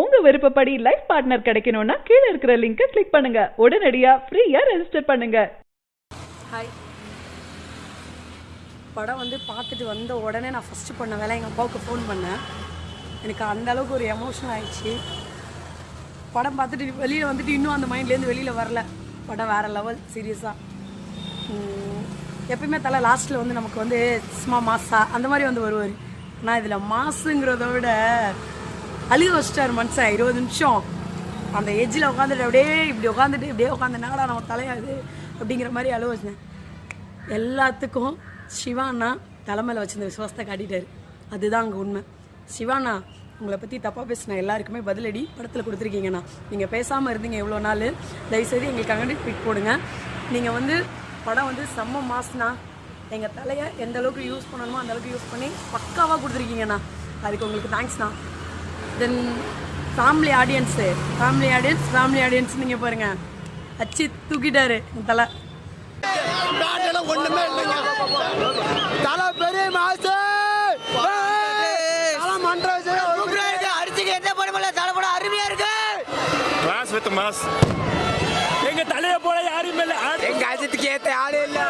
உங்க விருப்பப்படி life partner கிடைக்கணும்னா கீழே இருக்கிற லிங்கை கிளிக் பண்ணுங்க. உடனடியா ஃப்ரீயா ரெஜிஸ்டர் பண்ணுங்க. ஹாய் படம் வந்து பார்த்துட்டு வந்த உடனே நான் ஃபஸ்ட்டு பண்ண வேலை எங்கள் அப்பாவுக்கு ஃபோன் பண்ணேன். எனக்கு அந்த அளவுக்கு ஒரு எமோஷன் ஆயிடுச்சு. படம் பார்த்துட்டு வெளியில் வந்துட்டு இன்னும் அந்த மைண்ட்லேருந்து வெளியில் வரல. படம் வேறு லெவல் சீரியஸாக எப்பயுமே தலை லாஸ்ட்டில் வந்து நமக்கு வந்து சும்மா மாசா அந்த மாதிரி வந்து வருவார். ஆனால் இதில் மாசுங்கிறத விட அழுக வச்சிட்டார் மனுஷன் இருபது நிமிஷம். அந்த எஜ்ஜில் உட்காந்துட்டு அப்படியே இப்படி உட்காந்துட்டு இப்படியே உட்காந்து நாடா நம்ம தலையாது அப்படிங்கிற மாதிரி அழுவ வச்சேன் எல்லாத்துக்கும் சிவானா தலைமையில் வச்சிருந்த விசுவாசத்தை காட்டிட்டார். அதுதான் அங்கே உண்மை. சிவானா உங்களை பற்றி தப்பாக பேசின எல்லாருக்குமே பதிலடி படத்தில் கொடுத்துருக்கீங்கண்ணா நீங்கள் பேசாமல் இருந்தீங்க இவ்வளோ நாள். தயவுசெய்து எங்களுக்கு அங்கே ட்வீட் போடுங்க. நீங்கள் வந்து படம் வந்து செம்ம மாசுனா எங்கள் தலையை எந்த அளவுக்கு யூஸ் பண்ணணுமோ அந்தளவுக்கு யூஸ் பண்ணி பக்காவாக கொடுத்துருக்கீங்கண்ணா அதுக்கு உங்களுக்கு தேங்க்ஸ்ண்ணா then family audience family audience family audience நீங்கள் பாருங்கள் அச்சு தூக்கிட்டாரு. என் தலை. ஒண்ணுமே இல்லைங்க. தலை பெரிய மாசு. வித் மாஸ் எங்க தலைய போல யாரும் இல்ல. எங்க அஜித்துக்கு ஏத்த ஆளே இல்ல.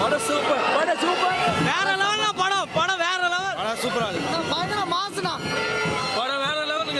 படம் சூப்பர் படம் சூப்பர் வேற லெவல்ல படம். படம் வேற லெவல் படம் சூப்பரா இருக்கு பயங்கர மாசுனா